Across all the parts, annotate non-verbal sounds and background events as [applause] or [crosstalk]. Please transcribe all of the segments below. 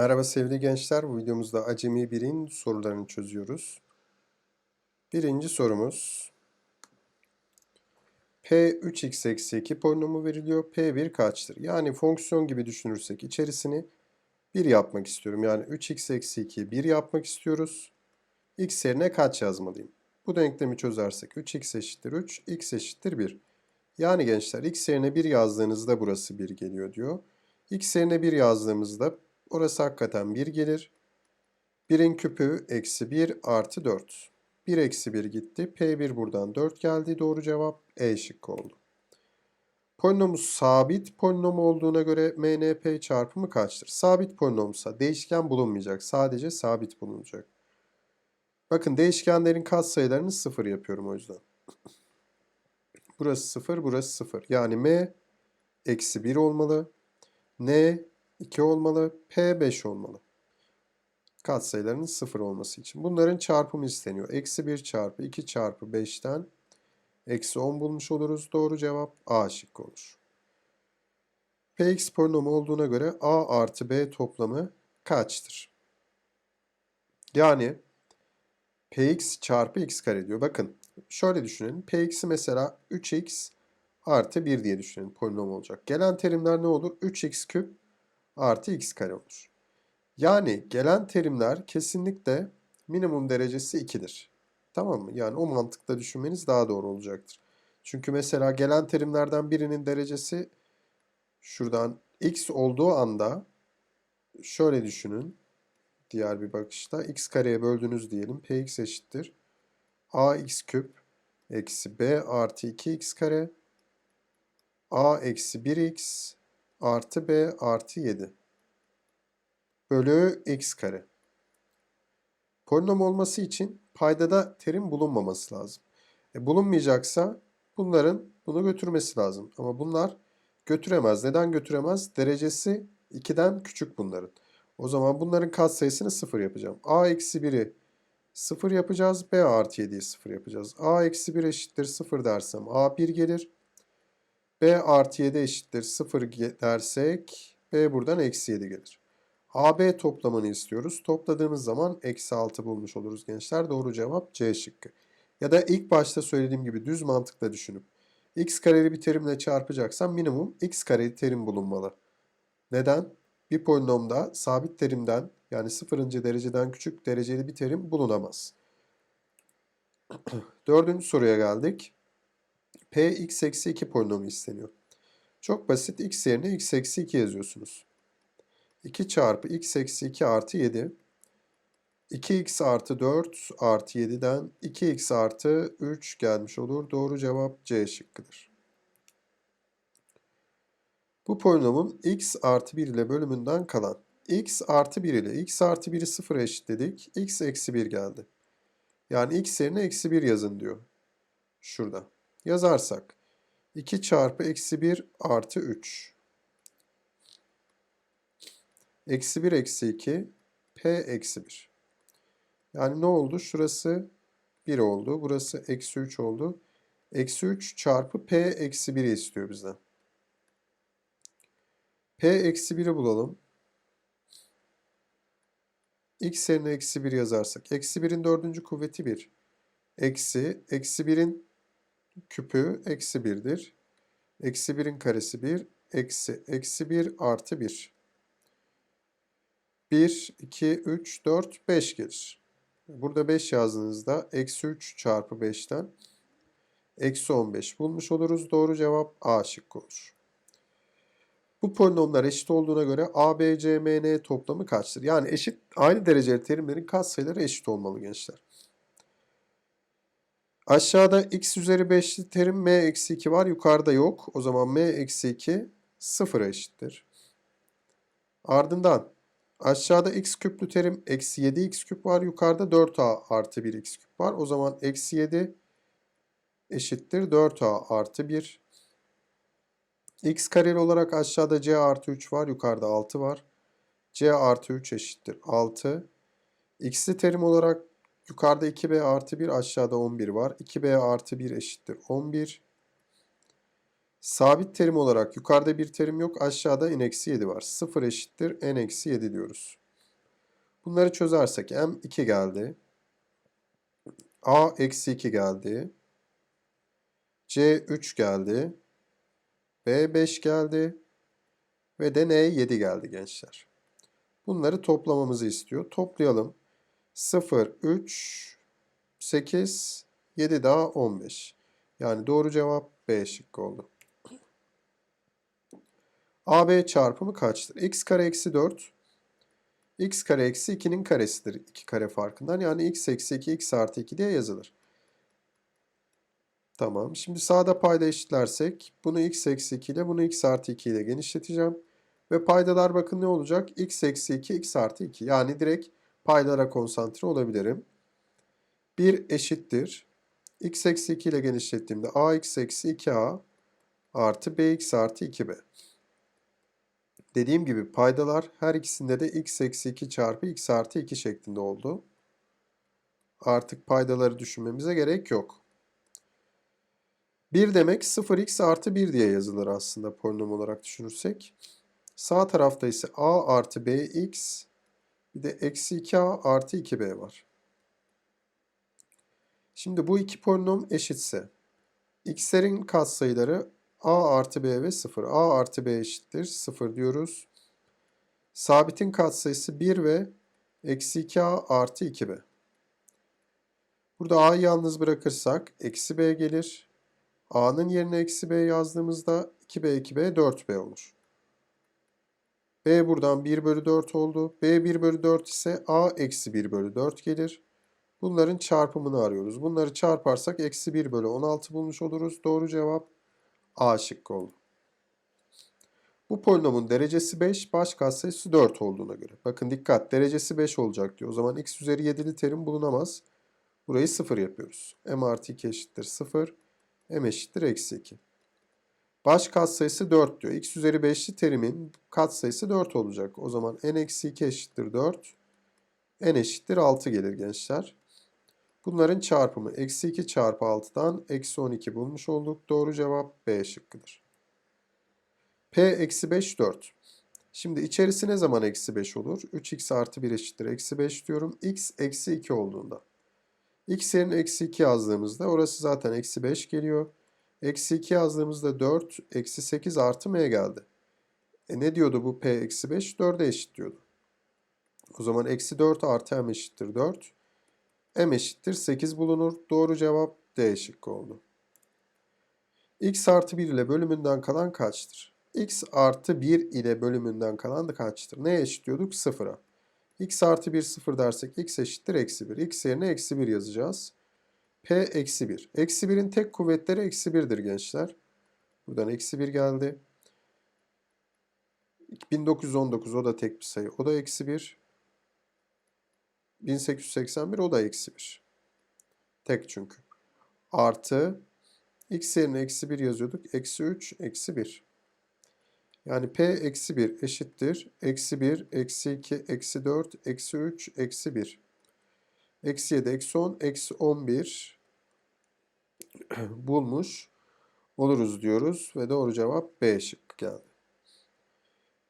Merhaba sevgili gençler. Bu videomuzda Acemi 1'in sorularını çözüyoruz. Birinci sorumuz. P 3x eksi 2 polinomu veriliyor. P1 kaçtır? Yani fonksiyon gibi düşünürsek içerisini 1 yapmak istiyorum. Yani 3x eksi 2'yi 1 yapmak istiyoruz. x yerine kaç yazmalıyım? Bu denklemi çözersek 3x eşittir 3, x eşittir 1. Yani gençler x yerine 1 yazdığınızda burası 1 geliyor diyor. x yerine 1 yazdığımızda Orası hakikaten 1 gelir. 1'in küpü eksi 1 artı 4. 1 eksi 1 gitti. P1 buradan 4 geldi. Doğru cevap E şıkkı oldu. Polinomumuz sabit polinom olduğuna göre MNP çarpımı kaçtır? Sabit polinomsa değişken bulunmayacak. Sadece sabit bulunacak. Bakın değişkenlerin katsayılarını 0 yapıyorum o yüzden. Burası 0, burası 0. Yani M eksi 1 olmalı. N 2 olmalı. P 5 olmalı. Katsayılarının 0 olması için. Bunların çarpımı isteniyor. Eksi 1 çarpı 2 çarpı 5'ten eksi 10 bulmuş oluruz. Doğru cevap A şıkkı olur. Px polinomu olduğuna göre A artı B toplamı kaçtır? Yani Px çarpı x kare diyor. Bakın şöyle düşünelim. Px'i mesela 3x artı 1 diye düşünelim. Polinom olacak. Gelen terimler ne olur? 3x küp artı x kare olur. Yani gelen terimler kesinlikle minimum derecesi 2'dir. Tamam mı? Yani o mantıkla düşünmeniz daha doğru olacaktır. Çünkü mesela gelen terimlerden birinin derecesi şuradan x olduğu anda şöyle düşünün. Diğer bir bakışta x kareye böldünüz diyelim. px eşittir. ax küp eksi b artı 2x kare a eksi 1x artı b artı 7 bölü x kare. Polinom olması için paydada terim bulunmaması lazım. E, bulunmayacaksa bunların bunu götürmesi lazım. Ama bunlar götüremez. Neden götüremez? Derecesi 2'den küçük bunların. O zaman bunların katsayısını 0 yapacağım. a eksi 1'i 0 yapacağız. b artı 7'yi 0 yapacağız. a eksi 1 eşittir 0 dersem a 1 gelir. B artı 7 eşittir 0 dersek B buradan eksi 7 gelir. AB toplamını istiyoruz. Topladığımız zaman eksi 6 bulmuş oluruz gençler. Doğru cevap C şıkkı. Ya da ilk başta söylediğim gibi düz mantıkla düşünüp x kareli bir terimle çarpacaksam minimum x kareli terim bulunmalı. Neden? Bir polinomda sabit terimden yani sıfırıncı dereceden küçük dereceli bir terim bulunamaz. [clears throat] Dördüncü soruya geldik. P x eksi 2 polinomu isteniyor. Çok basit. x yerine x eksi 2 yazıyorsunuz. 2 çarpı x eksi 2 artı 7. 2x artı 4 artı 7'den 2x artı 3 gelmiş olur. Doğru cevap C şıkkıdır. Bu polinomun x artı 1 ile bölümünden kalan x artı 1 ile x artı 1'i 0 eşitledik. x eksi 1 geldi. Yani x yerine eksi 1 yazın diyor. Şurada yazarsak 2 çarpı eksi 1 artı 3. Eksi 1 eksi 2 p eksi 1. Yani ne oldu? Şurası 1 oldu. Burası eksi 3 oldu. Eksi 3 çarpı p eksi 1'i istiyor bizden. p eksi 1'i bulalım. x yerine eksi 1 yazarsak. Eksi 1'in dördüncü kuvveti 1. Eksi, eksi 1'in küpü eksi 1'dir. Eksi 1'in karesi 1. Eksi, eksi 1 artı 1. 1, 2, 3, 4, 5 gelir. Burada 5 yazdığınızda eksi 3 çarpı 5'ten eksi 15 bulmuş oluruz. Doğru cevap A şıkkı olur. Bu polinomlar eşit olduğuna göre A, B, C, M, N toplamı kaçtır? Yani eşit aynı dereceli terimlerin katsayıları eşit olmalı gençler. Aşağıda x üzeri 5'li terim m eksi 2 var. Yukarıda yok. O zaman m eksi 2 sıfıra eşittir. Ardından aşağıda x küplü terim eksi 7x küp var. Yukarıda 4a artı 1x küp var. O zaman eksi 7 eşittir 4a artı 1. x kareli olarak aşağıda c artı 3 var. Yukarıda 6 var. c artı 3 eşittir 6. x'li terim olarak Yukarıda 2b artı 1 aşağıda 11 var. 2b artı 1 eşittir 11. Sabit terim olarak yukarıda bir terim yok. Aşağıda n eksi 7 var. 0 eşittir n eksi 7 diyoruz. Bunları çözersek m 2 geldi. a eksi 2 geldi. c 3 geldi. b 5 geldi. Ve de n 7 geldi gençler. Bunları toplamamızı istiyor. Toplayalım. 0, 3, 8, 7 daha 15. Yani doğru cevap B şıkkı oldu. AB çarpımı kaçtır? x kare eksi 4 x kare eksi 2'nin karesidir 2 kare farkından. Yani x eksi 2 x artı 2 diye yazılır. Tamam. Şimdi sağda payda eşitlersek bunu x eksi 2 ile bunu x artı 2 ile genişleteceğim. Ve paydalar bakın ne olacak? x eksi 2 x artı 2. Yani direkt paydalara konsantre olabilirim. 1 eşittir. x eksi 2 ile genişlettiğimde ax eksi 2a artı bx artı 2b. Dediğim gibi paydalar her ikisinde de x eksi 2 çarpı x artı 2 şeklinde oldu. Artık paydaları düşünmemize gerek yok. 1 demek 0x artı 1 diye yazılır aslında polinom olarak düşünürsek. Sağ tarafta ise a artı bx bir de eksi 2a artı 2b var. Şimdi bu iki polinom eşitse x'lerin katsayıları a artı b ve 0. a artı b eşittir 0 diyoruz. Sabitin katsayısı 1 ve eksi 2a artı 2b. Burada a'yı yalnız bırakırsak eksi b gelir. a'nın yerine eksi b yazdığımızda 2b 2b 4b olur. B buradan 1 bölü 4 oldu. b 1 bölü 4 ise a eksi 1 bölü 4 gelir. Bunların çarpımını arıyoruz. Bunları çarparsak eksi 1 bölü 16 bulmuş oluruz. Doğru cevap A şıkkı oldu. Bu polinomun derecesi 5, baş katsayısı 4 olduğuna göre. Bakın dikkat derecesi 5 olacak diyor. O zaman x üzeri 7'li terim bulunamaz. Burayı 0 yapıyoruz. m artı 2 eşittir 0. m eşittir eksi 2. Baş katsayısı 4 diyor. x üzeri 5'li terimin katsayısı 4 olacak. O zaman n eksi 2 eşittir 4. n eşittir 6 gelir gençler. Bunların çarpımı eksi 2 çarpı 6'dan eksi 12 bulmuş olduk. Doğru cevap B şıkkıdır. P eksi 5 4. Şimdi içerisi ne zaman eksi 5 olur? 3x artı 1 eşittir eksi 5 diyorum. x eksi 2 olduğunda. x yerine eksi 2 yazdığımızda orası zaten eksi 5 geliyor. Eksi 2 yazdığımızda 4 eksi 8 artı m geldi. E ne diyordu bu p eksi 5? 4'e eşit diyordu. O zaman eksi 4 artı m eşittir 4 m eşittir 8 bulunur. Doğru cevap D şıkkı oldu. x artı 1 ile bölümünden kalan kaçtır? x artı 1 ile bölümünden kalan da kaçtır? Neye eşitliyorduk? 0'a. x artı 1 0 dersek x eşittir eksi 1. x yerine eksi 1 yazacağız. P eksi 1. Eksi 1'in tek kuvvetleri eksi 1'dir gençler. Buradan eksi 1 geldi. 1919 o da tek bir sayı. O da eksi 1. 1881 o da eksi 1. Tek çünkü. Artı x yerine eksi 1 yazıyorduk. Eksi 3 eksi 1. Yani p eksi 1 eşittir. Eksi 1, eksi 2, eksi 4, eksi 3, eksi 1. Eksi 7, eksi 10, eksi 11 [clears throat] bulmuş oluruz diyoruz. Ve doğru cevap B şıkkı geldi.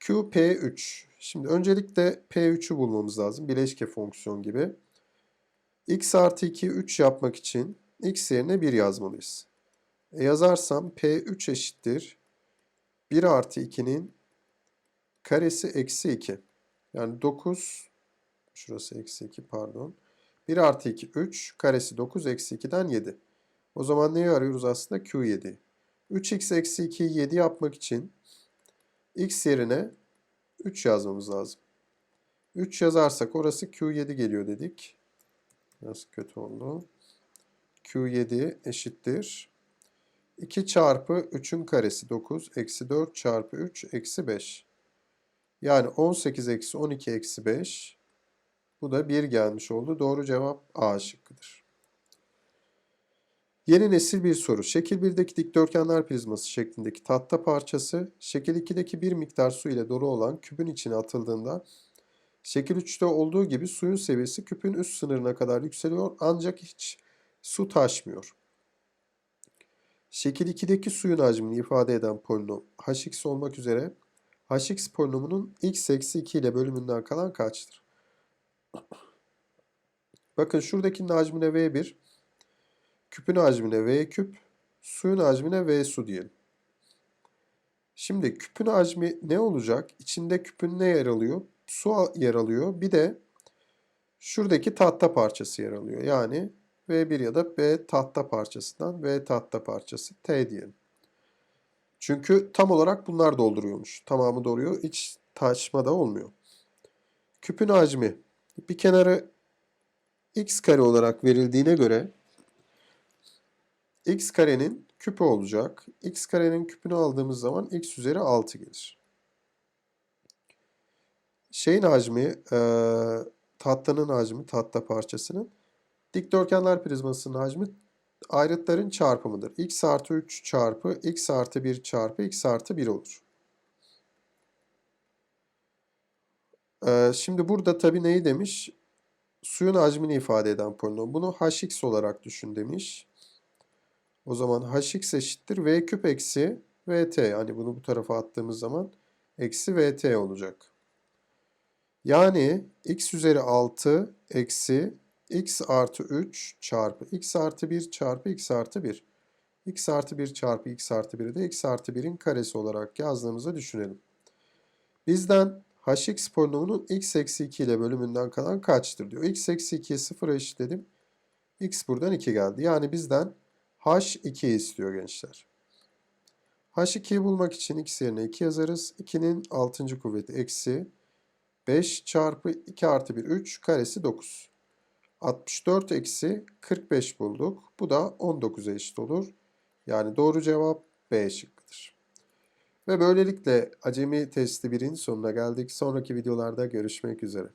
Q, P3. Şimdi öncelikle P3'ü bulmamız lazım. Bileşke fonksiyon gibi. x artı 2 3 yapmak için x yerine 1 yazmalıyız. E yazarsam P3 eşittir. 1 artı 2'nin karesi eksi 2. Yani 9, şurası eksi 2 pardon. 1 artı 2 3, karesi 9 eksi 2'den 7. O zaman neyi arıyoruz aslında? Q7. 3x eksi 2'yi 7 yapmak için x yerine 3 yazmamız lazım. 3 yazarsak orası Q7 geliyor dedik. Nasıl kötü oldu? Q7 eşittir. 2 çarpı 3'ün karesi 9 eksi 4 çarpı 3 eksi 5. Yani 18 eksi 12 eksi 5. Bu da 1 gelmiş oldu. Doğru cevap A şıkkıdır. Yeni nesil bir soru. Şekil 1'deki dikdörtgenler prizması şeklindeki tahta parçası şekil 2'deki bir miktar su ile dolu olan küpün içine atıldığında şekil 3'te olduğu gibi suyun seviyesi küpün üst sınırına kadar yükseliyor ancak hiç su taşmıyor. Şekil 2'deki suyun hacmini ifade eden polinom hx olmak üzere hx polinomunun x eksi 2 ile bölümünden kalan kaçtır? Bakın şuradakinin hacmine V1, küpün hacmine V küp, suyun hacmine V su diyelim. Şimdi küpün hacmi ne olacak? İçinde küpün ne yer alıyor? Su yer alıyor. Bir de şuradaki tahta parçası yer alıyor. Yani V1 ya da B tahta parçasından V tahta parçası T diyelim. Çünkü tam olarak bunlar dolduruyormuş. Tamamı doluyor. Hiç taşma da olmuyor. Küpün hacmi bir kenarı x kare olarak verildiğine göre x karenin küpü olacak. x karenin küpünü aldığımız zaman x üzeri 6 gelir. Şeyin hacmi, e, tahtanın hacmi, tahta parçasının dikdörtgenler prizmasının hacmi ayrıtların çarpımıdır. x artı 3 çarpı x artı 1 çarpı x artı 1 olur. Şimdi burada tabii neyi demiş? Suyun hacmini ifade eden polinom. Bunu hx olarak düşün demiş. O zaman hx eşittir v küp eksi vt. Hani bunu bu tarafa attığımız zaman eksi vt olacak. Yani x üzeri 6 eksi x artı 3 çarpı x artı 1 çarpı x artı 1. x artı 1 çarpı x artı 1'i de x artı 1'in karesi olarak yazdığımızı düşünelim. Bizden hx polinomunun x eksi 2 ile bölümünden kalan kaçtır diyor. x eksi 2'yi 0'a eşitledim. x buradan 2 geldi. Yani bizden h2 istiyor gençler. h2'yi bulmak için x yerine 2 yazarız. 2'nin 6. kuvveti eksi 5 çarpı 2 artı 1 3 karesi 9. 64 eksi 45 bulduk. Bu da 19'a eşit olur. Yani doğru cevap B şıkkıdır. Ve böylelikle acemi testi 1'in sonuna geldik. Sonraki videolarda görüşmek üzere.